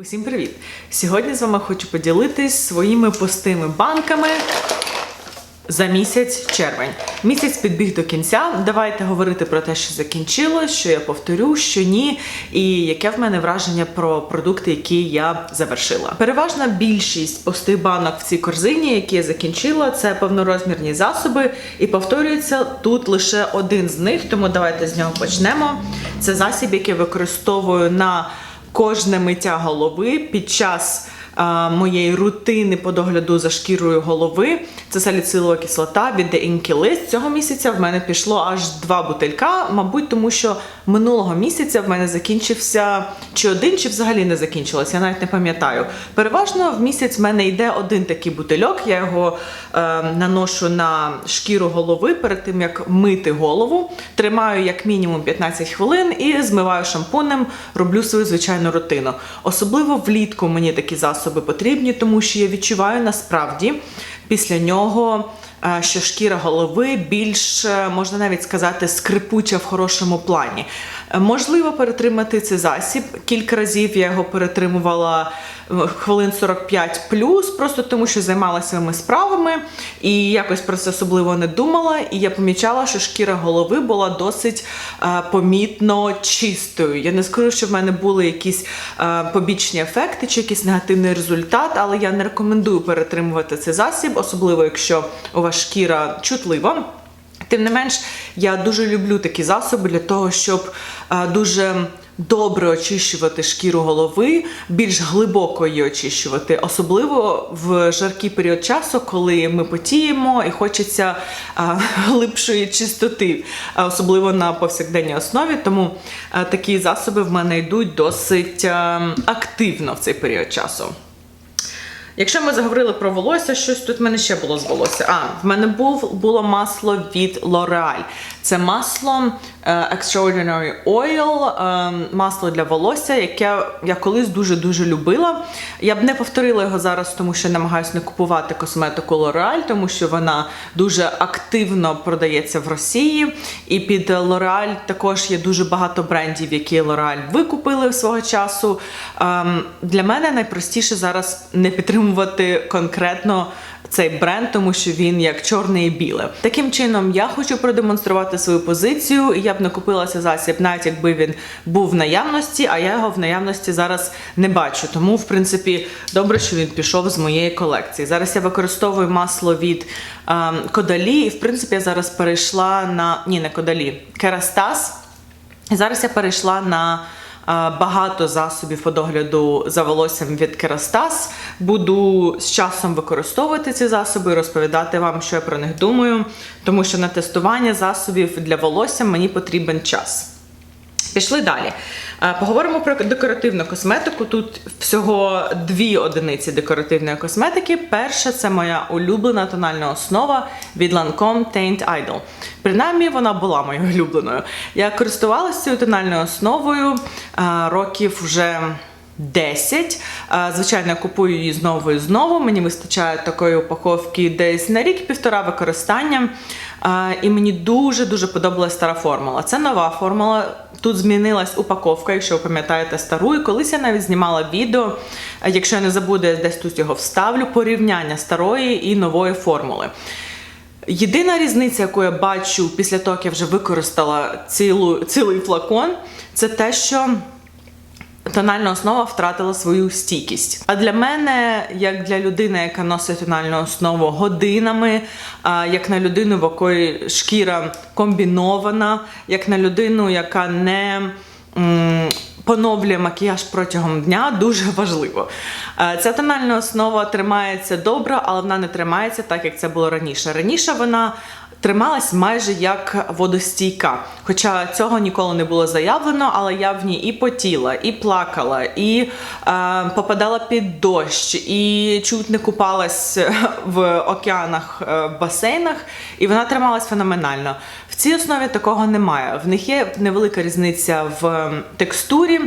Усім привіт! Сьогодні з вами хочу поділитись своїми пустими банками за місяць червень. Місяць підбіг до кінця. Давайте говорити про те, що закінчилось, що я повторю, що ні, і яке в мене враження про продукти, які я завершила. Переважна більшість пустих банок в цій корзині, які я закінчила, це повнорозмірні засоби, і повторюється тут лише один з них, тому давайте з нього почнемо. Це засіб, який використовую на кожне миття голови під час моєї рутини по догляду за шкірою голови. Це саліцилова кислота від Inky. Цього місяця в мене пішло аж два бутилька, мабуть, тому що минулого місяця в мене закінчився чи один, чи взагалі не закінчилось, я навіть не пам'ятаю. Переважно в місяць в мене йде один такий бутильок, я його е, наношу на шкіру голови перед тим, як мити голову. Тримаю як мінімум 15 хвилин і змиваю шампунем, роблю свою звичайну рутину. Особливо влітку мені такі засоби потрібні, тому що я відчуваю насправді після нього. Е, Що шкіра голови більш можна навіть сказати скрипуча в хорошому плані. Е, Можливо, перетримати цей засіб. Кілька разів я його перетримувала е, хвилин 45 плюс, просто тому що займалася своїми справами і якось про це особливо не думала. І я помічала, що шкіра голови була досить помітно чистою. Я не скажу, що в мене були якісь побічні ефекти чи якийсь негативний результат, але я не рекомендую перетримувати цей засіб, особливо якщо у вас шкіра чутлива. Тим не менш, я дуже люблю такі засоби для того, щоб е, дуже добре очищувати шкіру голови, більш глибоко її очищувати, особливо в жаркий період часу, коли ми потіємо і хочеться е, глибшої чистоти, е, особливо на повсякденній основі. Тому такі засоби в мене йдуть досить активно в цей період часу. Якщо ми заговорили про волосся, щось тут в мене ще було з волосся. А, в мене був, було масло від L'Oreal. Це масло Extraordinary Oil, е, масло для волосся, яке я колись дуже-дуже любила. Я б не повторила його зараз, тому що намагаюся не купувати косметику L'Oreal, тому що вона дуже активно продається в Росії. І під L'Oreal також є дуже багато брендів, які L'Oreal викупили свого часу. Ем, Для мене найпростіше зараз не підтримувати конкретно цей бренд, тому що він як чорне і біле. Таким чином, я хочу продемонструвати свою позицію. і Я б не купила цей засіб, навіть якби він був в наявності, а я його в наявності зараз не бачу. Тому, в принципі, добре, що він пішов з моєї колекції. Зараз я використовую масло від ем, Кодалі, і в принципі я зараз перейшла на ні, не Кодалі, Керастас. Зараз я перейшла на багато засобів по догляду за волоссям від Керастас. Буду з часом використовувати ці засоби і розповідати вам, що я про них думаю, тому що на тестування засобів для волосся мені потрібен час. Пішли далі. Поговоримо про декоративну косметику. Тут всього дві одиниці декоративної косметики. Перша це моя улюблена тональна основа від Lancome Taint Idol. Принаймні, вона була моєю улюбленою. Я користувалася цією тональною основою років вже. 10. Е, Звичайно, я купую її знову і знову. Мені вистачає такої упаковки десь на рік-півтора використання. І мені дуже-дуже подобалась стара формула. Це нова формула. Тут змінилась упаковка, якщо ви пам'ятаєте стару. І колись я навіть знімала відео. Якщо я не забуду, я десь тут його вставлю, порівняння старої і нової формули. Єдина різниця, яку я бачу після того, як я вже використала цілу, цілий флакон, це те, що тональна основа втратила свою стійкість. А для мене, як для людини, яка носить тональну основу годинами, як на людину, в якої шкіра комбінована, як на людину, яка не поновлює макіяж протягом дня, дуже важливо. Ця тональна основа тримається добре, але вона не тримається так, як це було раніше. Раніше вона трималась майже як водостійка. Хоча цього ніколи не було заявлено, але я в ній і потіла, і плакала, і е, попадала під дощ, і чуть не купалась в океанах, е, в басейнах, і вона трималась феноменально. В цій основі такого немає. В них є невелика різниця в текстурі.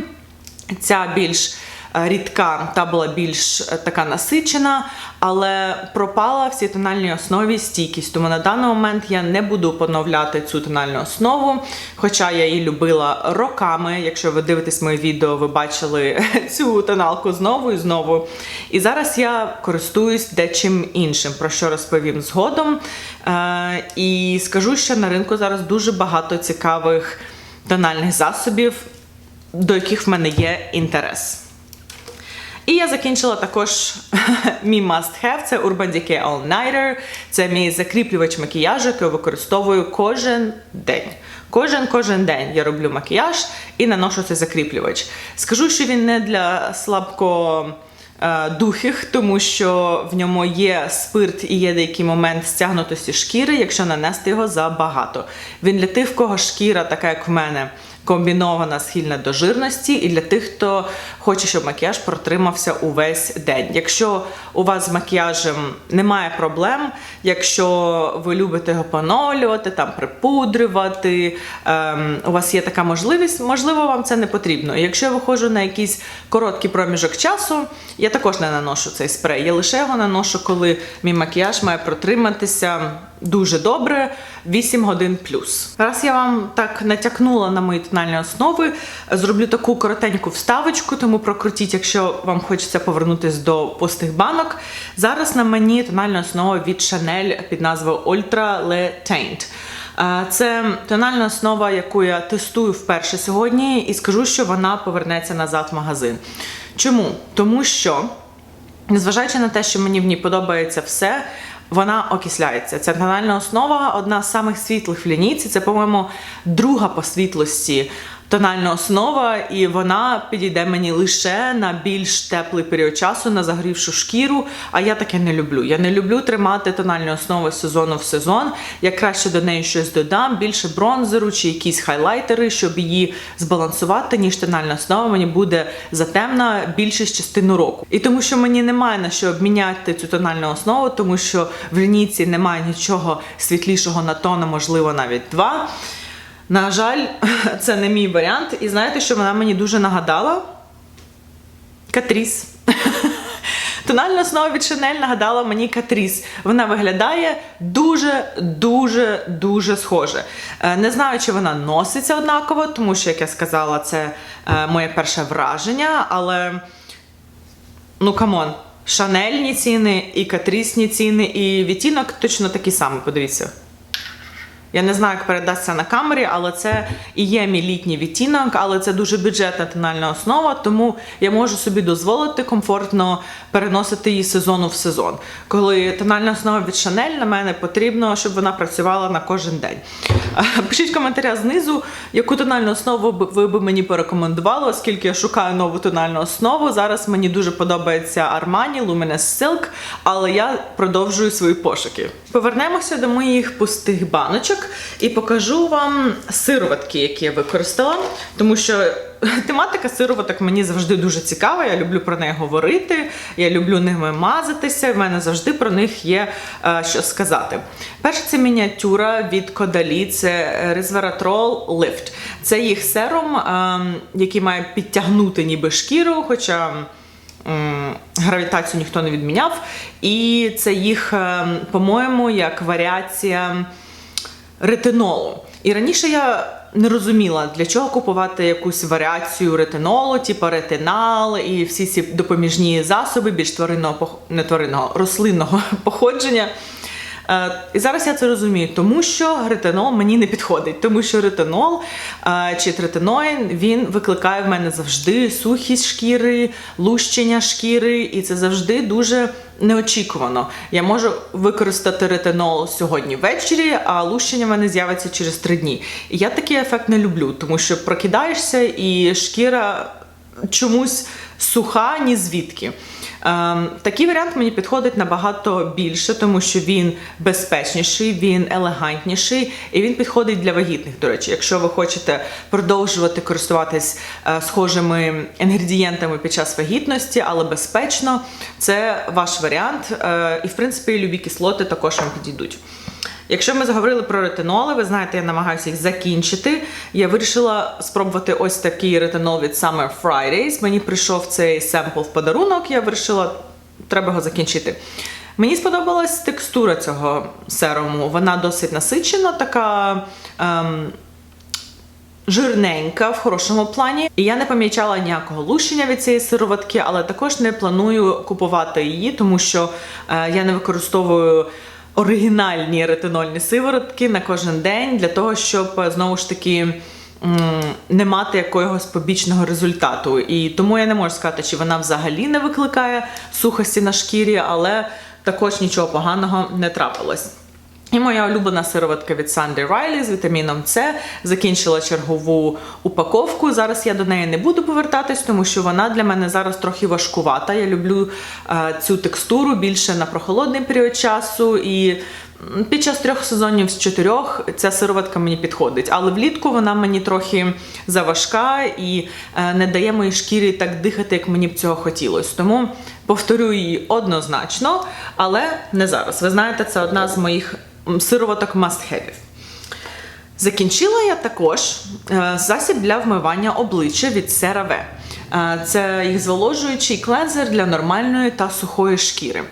Ця більш е, рідка, та була більш е, така насичена, але пропала в цій тональній основі стійкість. Тому на даний момент я не буду поновляти цю тональну основу, хоча я її любила роками. Якщо ви дивитесь моє відео, ви бачили цю тоналку знову і знову. І зараз я користуюсь дечим іншим, про що розповім згодом. Е, і скажу, що на ринку зараз дуже багато цікавих тональних засобів, до яких в мене є інтерес. І я закінчила також мій must-have, це Urban Decay All Nighter. Це мій закріплювач макіяжу, який використовую кожен день. Кожен кожен день я роблю макіяж і наношу цей закріплювач. Скажу, що він не для слабко е, духих, тому що в ньому є спирт і є деякий момент стягнутості шкіри, якщо нанести його забагато. Він для тих, в кого шкіра, така як в мене, комбінована схильна до жирності, і для тих, хто хоче, щоб макіяж протримався увесь день. Якщо у вас з макіяжем немає проблем, якщо ви любите його поновлювати, там припудрювати, ем, у вас є така можливість, можливо, вам це не потрібно. Якщо я виходжу на якийсь короткий проміжок часу, я також не наношу цей спрей. Я лише його наношу, коли мій макіяж має протриматися дуже добре 8 годин плюс. Раз я вам так натякнула на мої тональні основи, зроблю таку коротеньку вставочку, тому прокрутіть, якщо вам хочеться повернутися до пустих банок. Зараз на мені тональна основа від Chanel під назвою Ultra Le Teint. Е, Це тональна основа, яку я тестую вперше сьогодні, і скажу, що вона повернеться назад в магазин. Чому? Тому що, незважаючи на те, що мені в ній подобається все, вона окисляється. Це тональна основа одна з самих світлих в лінійці. Це, по-моєму, друга по світлості тональна основа, і вона підійде мені лише на більш теплий період часу, на загрівшу шкіру. А я таке не люблю. Я не люблю тримати тональні основи сезону в сезон. Я краще до неї щось додам, більше бронзеру чи якісь хайлайтери, щоб її збалансувати, ніж тональна основа мені буде затемна більшість частину року. І тому що мені немає на що обміняти цю тональну основу, тому що в лінійці немає нічого світлішого на тон, а можливо навіть два. На жаль, це не мій варіант. І знаєте, що вона мені дуже нагадала? Катріс. Тональна основа від Chanel нагадала мені Катріс. Вона виглядає дуже, дуже, дуже схоже. Е, Не знаю, чи вона носиться однаково, тому що, як я сказала, це е, моє перше враження, але ну камон, шанельні ціни і катрісні ціни, і відтінок точно такий самий, подивіться. Я не знаю, як передасться на камері, але це і є мій літній відтінок, але це дуже бюджетна тональна основа, тому я можу собі дозволити комфортно переносити її сезону в сезон. Коли тональна основа від Chanel, на мене потрібно, щоб вона працювала на кожен день. Е, Пишіть в коментарях знизу, яку тональну основу ви б мені порекомендували, оскільки я шукаю нову тональну основу. Зараз мені дуже подобається Armani Luminous Silk, але я продовжую свої пошуки. Повернемося до моїх пустих баночок і покажу вам сироватки, які я використала, тому що тематика сироваток мені завжди дуже цікава. Я люблю про неї говорити, я люблю ними мазатися. В мене завжди про них є е, що сказати. Перша це мініатюра від Кодалі, це Resveratrol Lift. Це їх серум, е, який має підтягнути ніби шкіру, хоча. Гравітацію ніхто не відміняв. І це їх, е, по-моєму, як варіація ретинолу. І раніше я не розуміла, для чого купувати якусь варіацію ретинолу, типу ретинал і всі ці допоміжні засоби більш тваринного не тваринного, рослинного походження. Е, І зараз я це розумію, тому що ретинол мені не підходить, тому що ретинол е, чи третиноїн він викликає в мене завжди сухість шкіри, лущення шкіри, і це завжди дуже неочікувано. Я можу використати ретинол сьогодні ввечері, а лущення в мене з'явиться через три дні. І я такий ефект не люблю, тому що прокидаєшся і шкіра чомусь суха, ні звідки. Ем, такий варіант мені підходить набагато більше, тому що він безпечніший, він елегантніший і він підходить для вагітних. До речі, якщо ви хочете продовжувати користуватись е, схожими інгредієнтами під час вагітності, але безпечно, це ваш варіант. Е, і в принципі любі кислоти також вам підійдуть. Якщо ми заговорили про ретиноли, ви знаєте, я намагаюся їх закінчити. Я вирішила спробувати ось такий ретинол від Summer Fridays. Мені прийшов цей семпл в подарунок, я вирішила, треба його закінчити. Мені сподобалась текстура цього серуму. Вона досить насичена, така. Ем, жирненька в хорошому плані. І я не помічала ніякого лущення від цієї сироватки, але також не планую купувати її, тому що е, я не використовую. Оригінальні ретинольні сиворотки на кожен день для того, щоб е, знову ж таки не мати якогось побічного результату. І тому я не можу сказати, чи вона взагалі не викликає сухості на шкірі, але також нічого поганого не трапилось. І моя улюблена сироватка від Sandy Riley з вітаміном С закінчила чергову упаковку. Зараз я до неї не буду повертатись, тому що вона для мене зараз трохи важкувата. Я люблю е, цю текстуру більше на прохолодний період часу. І під час трьох сезонів з чотирьох ця сироватка мені підходить. Але влітку вона мені трохи заважка і е, не дає моїй шкірі так дихати, як мені б цього хотілося. Тому повторю її однозначно, але не зараз. Ви знаєте, це одна з моїх сироваток must-have. Закінчила я також е, засіб для вмивання обличчя від CeraVe. Е, Це їх зволожуючий клензер для нормальної та сухої шкіри.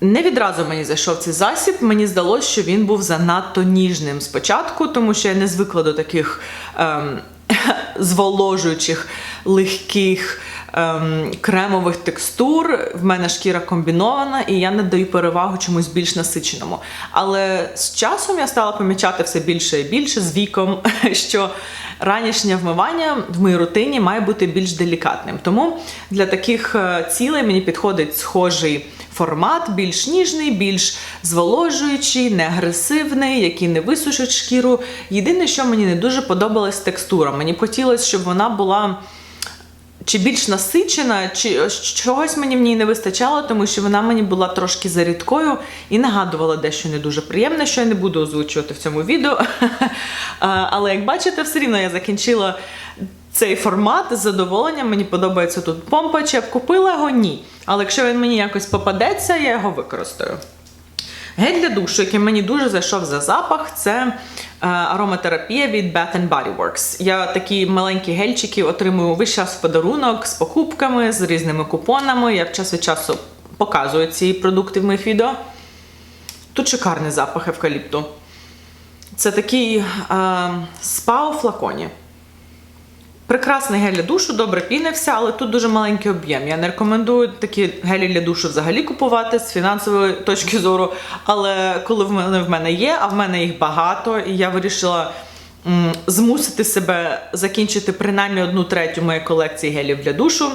Не відразу мені зайшов цей засіб. Мені здалося, що він був занадто ніжним спочатку, тому що я не звикла до таких ем, зволожуючих, легких ем, кремових текстур. В мене шкіра комбінована, і я не даю перевагу чомусь більш насиченому. Але з часом я стала помічати все більше і більше з віком, що ранішнє вмивання в моїй рутині має бути більш делікатним. Тому для таких е, цілей мені підходить схожий формат, більш ніжний, більш зволожуючий, не агресивний, який не висушить шкіру. Єдине, що мені не дуже подобалась текстура. Мені б хотілося, щоб вона була. Чи більш насичена, чи чогось мені в ній не вистачало, тому що вона мені була трошки зарідкою і нагадувала дещо не дуже приємне, що я не буду озвучувати в цьому відео. Але як бачите, все рівно я закінчила цей формат з задоволенням. Мені подобається тут помпа. Чи я б купила його? Ні. Але якщо він мені якось попадеться, я його використаю. Гель для душу, який мені дуже зайшов за запах, це е, ароматерапія від Bath Body Works. Я такі маленькі гельчики отримую весь час в подарунок з покупками, з різними купонами. Я час від часу показую ці продукти в моїх відео. Тут шикарний запах евкаліпту. Це такий е, спа у флаконі. Прекрасний гель для душу, добре пінився, але тут дуже маленький об'єм. Я не рекомендую такі гелі для душу взагалі купувати з фінансової точки зору. Але коли в мене в мене є, а в мене їх багато, і я вирішила змусити себе закінчити принаймні одну третю моєї колекції гелів для душу.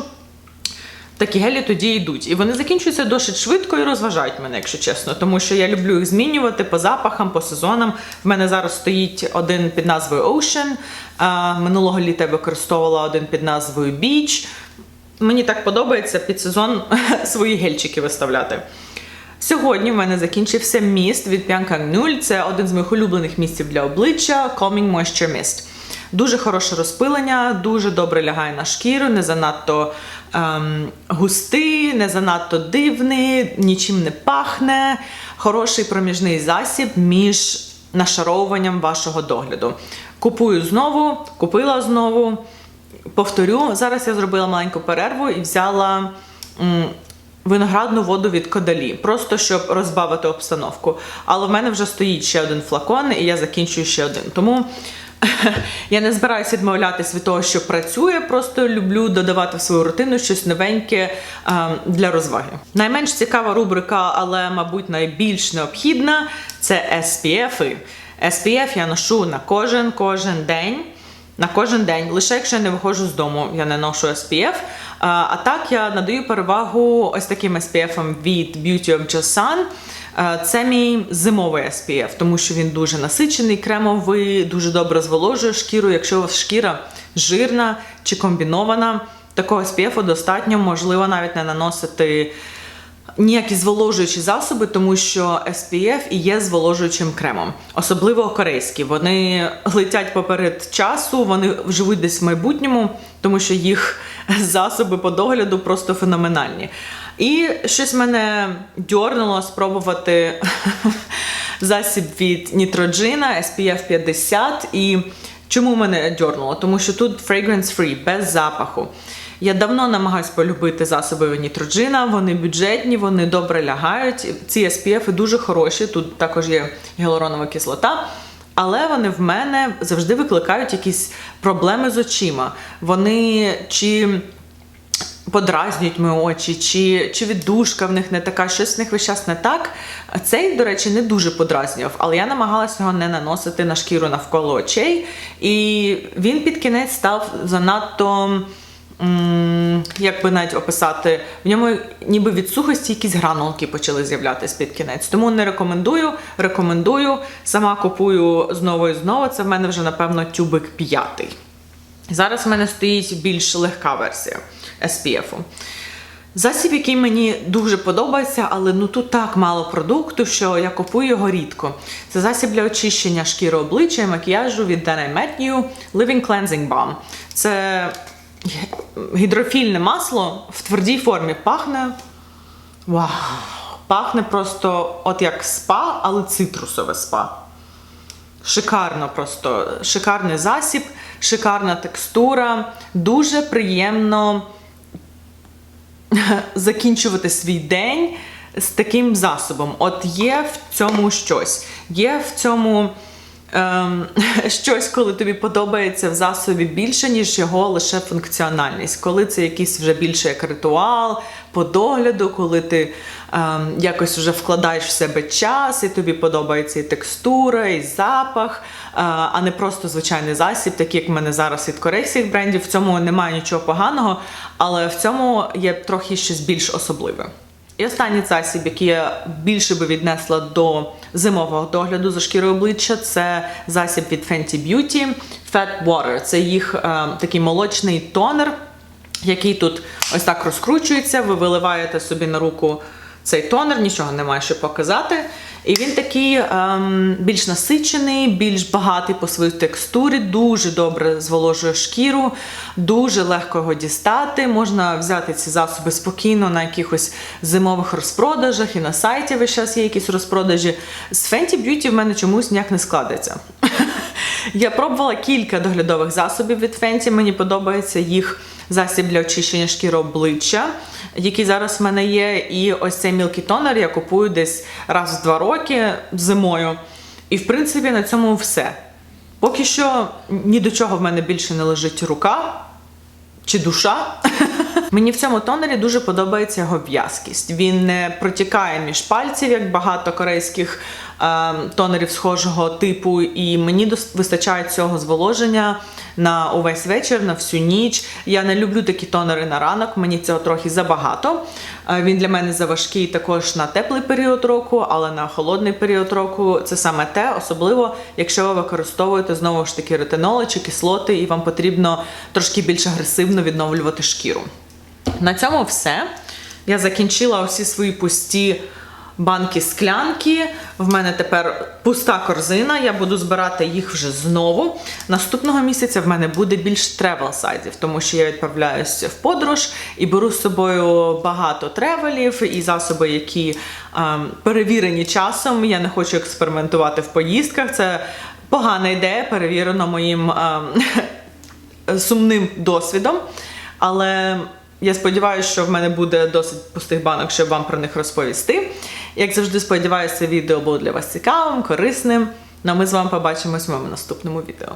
Такі гелі тоді йдуть. І вони закінчуються досить швидко і розважають мене, якщо чесно. Тому що я люблю їх змінювати по запахам, по сезонам. В мене зараз стоїть один під назвою Ocean. Минулого літа я використовувала один під назвою Beach. Мені так подобається під сезон свої гельчики виставляти. Сьогодні в мене закінчився міст від Bianca Gnul. Це один з моїх улюблених містів для обличчя Calming Moisture Mist. Дуже хороше розпилення, дуже добре лягає на шкіру, не занадто ем, густий, не занадто дивний, нічим не пахне. Хороший проміжний засіб між нашаровуванням вашого догляду. Купую знову, купила знову. Повторю, зараз я зробила маленьку перерву і взяла. м, Виноградну воду від кодалі, просто щоб розбавити обстановку. Але в мене вже стоїть ще один флакон, і я закінчую ще один. Тому я не збираюся відмовлятись від того, що працює, просто люблю додавати в свою рутину щось новеньке а, для розваги. Найменш цікава рубрика, але, мабуть, найбільш необхідна це SPF. SPF я ношу на кожен кожен день. На кожен день, лише якщо я не виходжу з дому, я не ношу SPF. А, а так я надаю перевагу ось таким SPF від Beauty of Joseon. А, Це мій зимовий SPF, тому що він дуже насичений, кремовий, дуже добре зволожує шкіру. Якщо у вас шкіра жирна чи комбінована, такого SPF достатньо, можливо, навіть не наносити ніякі зволожуючі засоби, тому що SPF і є зволожуючим кремом, особливо корейські. Вони летять поперед часу, вони живуть десь в майбутньому, тому що їх засоби по догляду просто феноменальні. І щось мене дьорнуло спробувати засіб від Neutrogena SPF 50. І чому мене дьорнуло? Тому що тут fragrance free, без запаху. Я давно намагаюсь полюбити засоби від Neutrogena, вони бюджетні, вони добре лягають. Ці SPF дуже хороші, тут також є гіалуронова кислота. Але вони в мене завжди викликають якісь проблеми з очима. Вони чи подразнюють мої очі, чи, чи віддушка в них не така, щось в них весь час не так. Цей, до речі, не дуже подразнював, але я намагалася його не наносити на шкіру навколо очей. І він під кінець став занадто. Як би навіть описати, в ньому ніби від сухості якісь гранулки почали з'являтися під кінець. Тому не рекомендую, рекомендую. Сама купую знову і знову. Це в мене вже, напевно, тюбик п'ятий. Зараз в мене стоїть більш легка версія SPF. Засіб, який мені дуже подобається, але ну тут так мало продукту, що я купую його рідко. Це засіб для очищення шкіри обличчя і макіяжу від Dana Matthew Living Cleansing Balm. Це гідрофільне масло в твердій формі пахне. Вау! Пахне просто от як спа, але цитрусове спа. Шикарно просто, шикарний засіб, шикарна текстура. Дуже приємно закінчувати свій день з таким засобом. От є в цьому щось. Є в цьому ем, щось, коли тобі подобається в засобі більше, ніж його лише функціональність. Коли це якийсь вже більше як ритуал по догляду, коли ти ем, якось вже вкладаєш в себе час, і тобі подобається і текстура, і запах, е, а не просто звичайний засіб, такий як в мене зараз від корейських брендів. В цьому немає нічого поганого, але в цьому є трохи щось більш особливе. І останній засіб, який я більше би віднесла до зимового догляду за шкірою обличчя, це засіб від Fenty Beauty Fat Water. Це їх е, такий молочний тонер, який тут ось так розкручується. Ви виливаєте собі на руку цей тонер, нічого немає що показати. І він такий ем, більш насичений, більш багатий по своїй текстурі, дуже добре зволожує шкіру, дуже легко його дістати. Можна взяти ці засоби спокійно на якихось зимових розпродажах і на сайті весь час є якісь розпродажі. З Fenty Beauty в мене чомусь ніяк не складеться. Я пробувала кілька доглядових засобів від Fenty, мені подобається їх засіб для очищення шкіри обличчя, який зараз в мене є. І ось цей мілкий тонер я купую десь раз в два роки зимою. І в принципі на цьому все. Поки що ні до чого в мене більше не лежить рука чи душа. Мені в цьому тонері дуже подобається його в'язкість. Він не протікає між пальців, як багато корейських е, тонерів схожого типу, і мені вистачає цього зволоження на увесь вечір, на всю ніч. Я не люблю такі тонери на ранок, мені цього трохи забагато. Він для мене заважкий також на теплий період року, але на холодний період року це саме те, особливо якщо ви використовуєте знову ж таки ретиноли чи кислоти, і вам потрібно трошки більш агресивно відновлювати шкіру. На цьому все. Я закінчила усі свої пусті банки склянки. В мене тепер пуста корзина. Я буду збирати їх вже знову. Наступного місяця в мене буде більш тревел сайтів, тому що я відправляюся в подорож і беру з собою багато тревелів і засоби, які ем, перевірені часом. Я не хочу експериментувати в поїздках. Це погана ідея, перевірена моїм ем, сумним досвідом. Але я сподіваюся, що в мене буде досить пустих банок, щоб вам про них розповісти. Як завжди, сподіваюся, відео було для вас цікавим, корисним. Ну а ми з вами побачимось в моєму наступному відео.